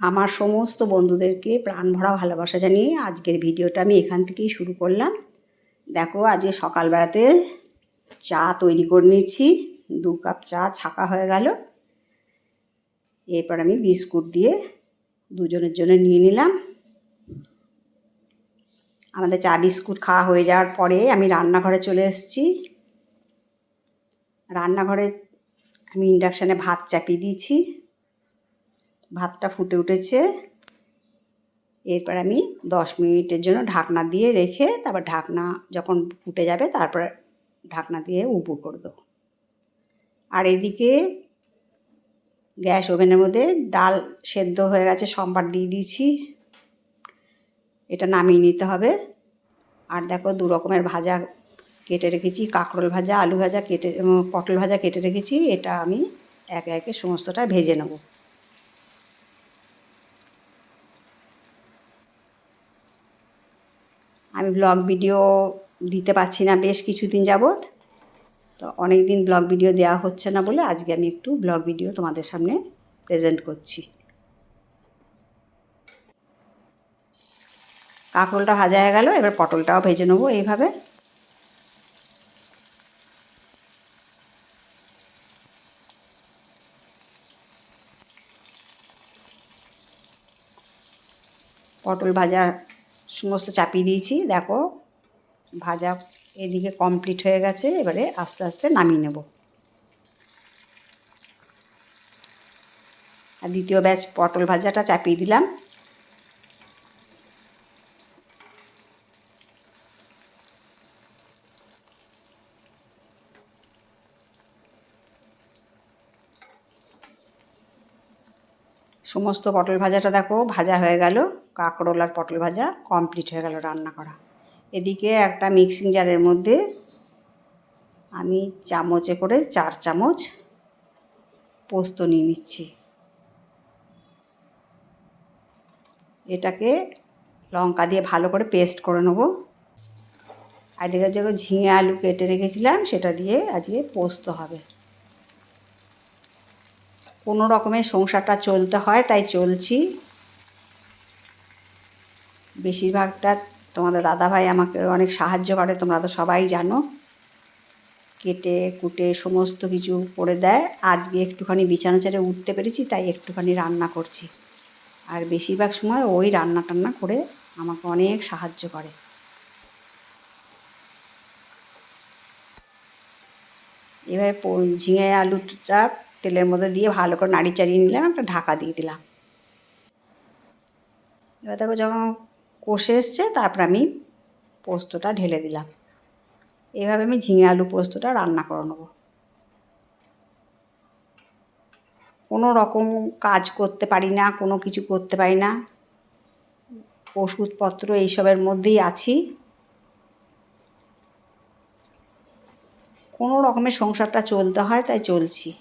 আমার সমস্ত বন্ধুদেরকে প্রাণ ভরা ভালোবাসা জানিয়ে আজকের ভিডিওটা আমি এখান থেকেই শুরু করলাম। দেখো, আজকে সকালবেলাতে চা তৈরি করে নিয়েছি। দু কাপ চা ছাকা হয়ে গেল। এরপর আমি বিস্কুট দিয়ে দুজনের জন্য নিয়ে নিলাম। আমাদের চা বিস্কুট খাওয়া হয়ে যাওয়ার পরে আমি রান্নাঘরে চলে এসেছি। রান্নাঘরে আমি ইন্ডাকশানে ভাত চাপিয়ে দিয়েছি। ভাতটা ফুটে উঠেছে। এরপর আমি দশ মিনিটের জন্য ঢাকনা দিয়ে রেখে তারপর ঢাকনা যখন ফুটে যাবে তারপর ঢাকনা দিয়ে উপুর করে দেবো। আর এদিকে গ্যাস ওভেনের মধ্যে ডাল সেদ্ধ হয়ে গেছে, সম্বার দিয়ে দিয়েছি। এটা নামিয়ে নিতে হবে। আর দেখো দু রকমের ভাজা কেটে রেখেছি, কাঁকরোল ভাজা, আলু ভাজা কেটে পটল ভাজা কেটে রেখেছি, এটা আমি একে একে সমস্তটা ভেজে নেব। আমি ব্লগ ভিডিও দিতে পারছি না বেশ কিছুদিন যাবৎ, তো অনেক দিন ব্লগ ভিডিও দেওয়া হচ্ছে না বলে আজকে আমি একটু ব্লগ ভিডিও তোমাদের সামনে প্রেজেন্ট করছি। কাঁকরোলটা ভাজা হয়ে গেল, এবার পটলটাও ভেজে নেব এইভাবে। পটল ভাজা সমস্ত চাপিয়ে দিয়েছি, দেখো ভাজা এদিকে কমপ্লিট হয়ে গেছে, এবারে আস্তে আস্তে নামিয়ে নেব। আর দ্বিতীয় ব্যাচ পটল ভাজাটা চাপিয়ে দিলাম। সমস্ত পটল ভাজাটা দেখো, ভাজা হয়ে গেল। কাঁকরোল আর পটল ভাজা কমপ্লিট হয়ে গেল রান্না করা। এদিকে একটা মিক্সিং জারের মধ্যে আমি চামচে করে চার চামচ পোস্ত নিয়ে নিচ্ছি। এটাকে লঙ্কা দিয়ে ভালো করে পেস্ট করে নেব। আর এদিকে যখন ঝিঙে আলু কেটে রেখেছিলাম, সেটা দিয়ে আজকে পোস্ত হবে। কোনো রকমের সংসারটা চলতে হয়, তাই চলছি। বেশিরভাগটা তোমাদের দাদাভাই আমাকে অনেক সাহায্য করে, তোমরা তো সবাই জানো। কেটে কুটে সমস্ত কিছু করে দেয়। আজকে একটুখানি বিছানা ছেড়ে উঠতে পেরেছি, তাই একটুখানি রান্না করছি। আর বেশিরভাগ সময় ওই রান্না টান্না করে আমাকে অনেক সাহায্য করে। এভাবে ঝিঙে আলুটা তেলের মধ্যে দিয়ে ভালো করে নাড়ি চাড়িয়ে নিলাম, একটা ঢাকা দিয়ে দিলাম। এবার দেখো যখন কষে এসছে, তারপর আমি পোস্তটা ঢেলে দিলাম। এভাবে আমি ঝিঙে আলু পোস্তটা রান্না করে নেব। কোনো রকম কাজ করতে পারি না, কোনো কিছু করতে পারি না। ওষুধপত্র এইসবের মধ্যেই আছি। কোনো রকমের সংসারটা চলতে হয়, তাই চলছি।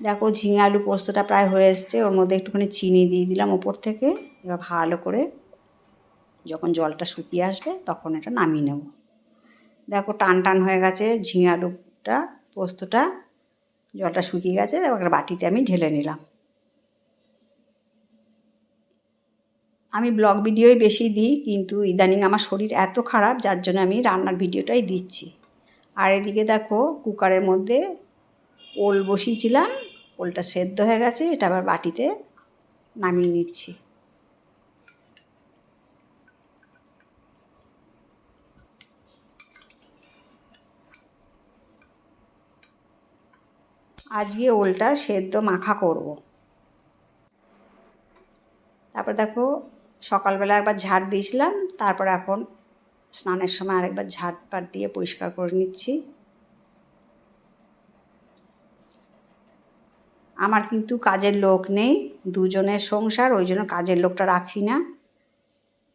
দেখো ঝিঙে আলু পোস্তটা প্রায় হয়ে এসছে, ওর মধ্যে একটুখানি চিনি দিয়ে দিলাম ওপর থেকে। এবার ভালো করে যখন জলটা শুকিয়ে আসবে তখন এটা নামিয়ে নেব। দেখো টান টান হয়ে গেছে ঝিঙে আলুটা, পোস্তটা, জলটা শুকিয়ে গেছে, এবার বাটিতে আমি ঢেলে নিলাম। আমি ব্লগ ভিডিওই বেশি দিই, কিন্তু ইদানিং আমার শরীর এত খারাপ, যার জন্য আমি রান্নার ভিডিওটাই দিচ্ছি। আর এদিকে দেখো কুকারের মধ্যে ওল বসিয়েছিলাম ওলটা সেদ্ধ হয়ে গেছে, এটা আবার বাটিতে নামিয়ে নিচ্ছি। আজকে ওলটা সেদ্ধ মাখা করব। তারপর দেখো, সকালবেলা একবার ঝাড় দিয়েছিলাম, তারপর এখন স্নানের সময় আরেকবার ঝাড় পাট দিয়ে পরিষ্কার করে নিচ্ছি। আমার কিন্তু কাজের লোক নেই, দুজনের সংসার, ওই জন্য কাজের লোকটা রাখি না।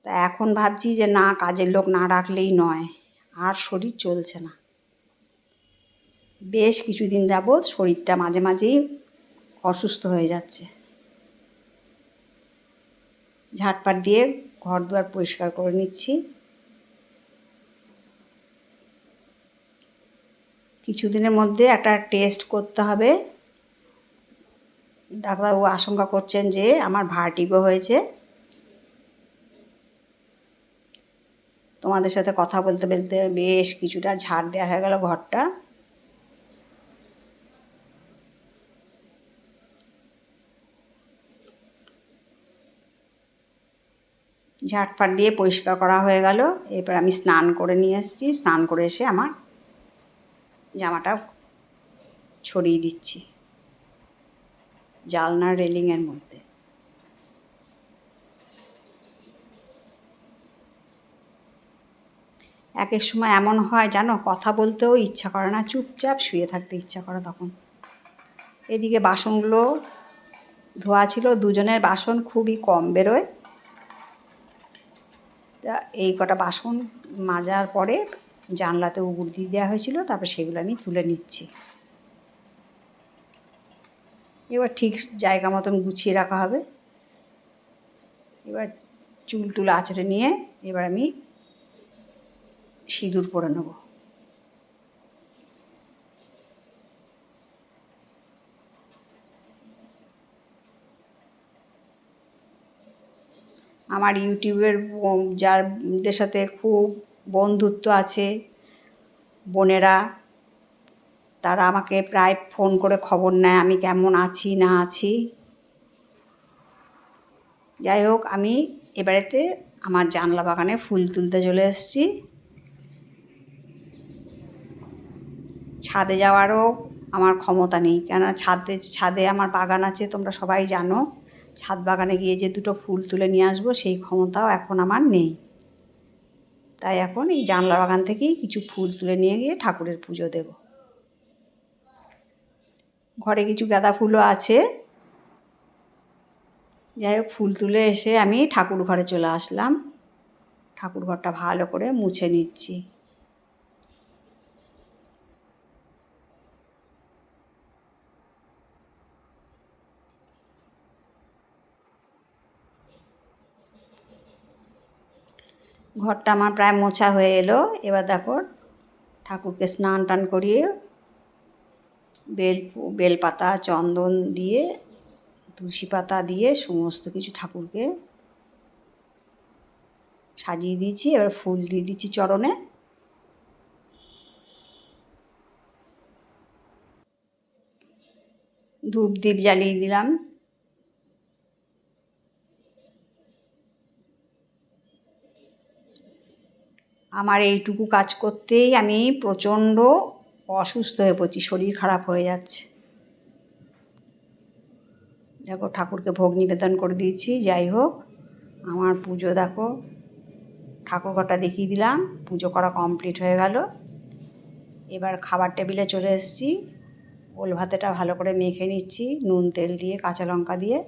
তা এখন ভাবছি যে না, কাজের লোক না রাখলেই নয়, আর শরীর চলছে না। বেশ কিছুদিন যাবৎ শরীরটা মাঝে মাঝেই অসুস্থ হয়ে যাচ্ছে। ঝাটপাট দিয়ে ঘর দুয়ার পরিষ্কার করে নিচ্ছি। কিছুদিনের মধ্যে একটা টেস্ট করতে হবে। ডাক্তারবাবু আশঙ্কা করছেন যে আমার ভার্টিগো হয়েছে। তোমাদের সাথে কথা বলতে বলতে বেশ কিছুটা ঝাড় দেওয়া হয়ে গেল ঘরটা। ঝাটফাট দিয়ে পরিষ্কার করা হয়ে গেল। এরপর আমি স্নান করে নিয়ে এসেছি। স্নান করে এসে আমার জামাটা ছড়িয়ে দিচ্ছি। জালনার রেলিংয়ের মধ্যে। এক এক সময় এমন হয়, জানো, কথা বলতেও ইচ্ছা করে না, চুপচাপ শুয়ে থাকতে ইচ্ছা করে তখন। এদিকে বাসনগুলো ধোয়া ছিল, দুজনের বাসন খুবই কম বেরোয়। তা এই কটা বাসন মাজার পরে জানলাতে উগুর দিয়ে দেওয়া হয়েছিল, তারপর সেগুলো আমি তুলে নিচ্ছি। এবার ঠিক জায়গা মতন গুছিয়ে রাখা হবে। এবার চুল টুল আঁচড়ে নিয়ে এবার আমি সিঁদুর পরে নেব। আমার ইউটিউবের যারদের সাথে খুব বন্ধুত্ব আছে, বোনেরা তারা আমাকে প্রায় ফোন করে খবর নেয়, আমি কেমন আছি, না আছি। যাই হোক, আমি এবারেতে আমার জানলা বাগানে ফুল তুলতে চলে এসেছি। ছাদে যাওয়ারও আমার ক্ষমতা নেই, কেননা ছাদে ছাদে আমার বাগান আছে, তোমরা সবাই জানো। ছাদ বাগানে গিয়ে যে দুটো ফুল তুলে নিয়ে আসব, সেই ক্ষমতাও এখন আমার নেই। তাই এখন এই জানলা বাগান থেকেই কিছু ফুল তুলে নিয়ে গিয়ে ঠাকুরের পুজো দেব। ঘরে কিছু গাঁদা ফুলও আছে। যাই হোক, ফুল তুলে এসে আমি ঠাকুর ঘরে চলে আসলাম। ঠাকুর ঘরটা ভালো করে মুছে নিচ্ছি। ঘরটা আমার প্রায় মোছা হয়ে এলো। এবার দেখো, ঠাকুরকে স্নান টান করিয়ে বেল, বেলপাতা, চন্দন দিয়ে তুলসী পাতা দিয়ে সমস্ত কিছু ঠাকুরকে সাজিয়ে দিয়েছি। এবার ফুল দিয়ে দিচ্ছি চরণে। ধূপ দ্বীপ জ্বালিয়ে দিলাম। আমার এইটুকু কাজ করতেই আমি প্রচণ্ড অসুস্থ হয়ে পড়ছি, শরীর খারাপ হয়ে যাচ্ছে। দেখো ঠাকুরকে ভোগ নিবেদন করে দিয়েছি, যাই হোক, আমার পুজো দেখো, ঠাকুর ঘরটা দেখিয়ে দিলাম, পুজো করা কমপ্লিট হয়ে গেল। এবার খাবার টেবিলে চলে এসেছি, ওল ভাতেটা ভালো করে মেখে নিচ্ছি, নুন তেল দিয়ে, কাঁচা লঙ্কা দিয়ে।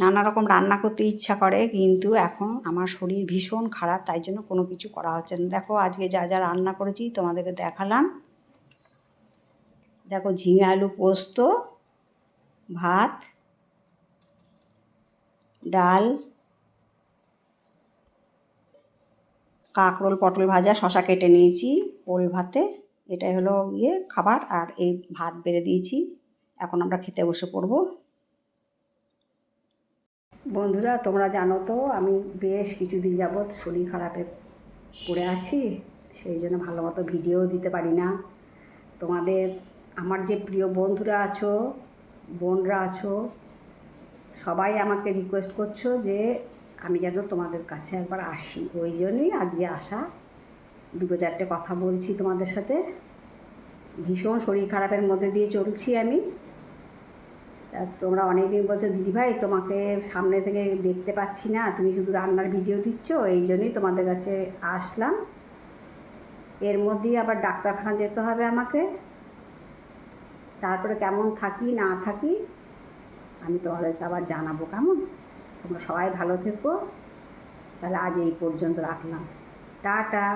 নানা রকম রান্না করতে ইচ্ছা করে, কিন্তু এখন আমার শরীর ভীষণ খারাপ, তাই জন্য কোনো কিছু করা হচ্ছে না। দেখো, আজকে যা যা রান্না করেছি তোমাদেরকে দেখালাম। দেখো, ঝিঙে আলু পোস্ত, ভাত, ডাল, কাঁকরোল, পটল ভাজা শশা কেটে নিয়েছি ওল ভাতে। এটাই হলো ইয়ে খাবার, আর এই ভাত বেড়ে দিয়েছি। এখন আমরা খেতে বসে পড়ব। বন্ধুরা, তোমরা জানো তো, আমি বেশ কিছুদিন যাবৎ শরীর খারাপে পড়ে আছি, সেই জন্য ভালো মতো ভিডিও দিতে পারি না। তোমাদের, আমার যে প্রিয় বন্ধুরা আছো, বোনরা আছো, সবাই আমাকে রিকোয়েস্ট করছ যে আমি যেন তোমাদের কাছে একবার আসি। ওই জন্যই আজকে আসা। দুটো চারটে কথা বলছি তোমাদের সাথে। ভীষণ শরীর খারাপের মধ্যে দিয়ে চলছি আমি। তা তোমরা অনেক দিন বলছো, দিদিভাই, তোমাকে সামনে থেকে দেখতে পাচ্ছি না, তুমি শুধু রান্নার ভিডিও দিচ্ছ, এই জন্যই তোমাদের কাছে আসলাম। এর মধ্যেই আবার ডাক্তারখানা যেতে হবে আমাকে। তারপরে কেমন থাকি, না থাকি, আমি তোমাদেরকে আবার জানাব, কেমন? তোমরা সবাই ভালো থেকো। তাহলে আজ এই পর্যন্ত রাখলাম। টাটা।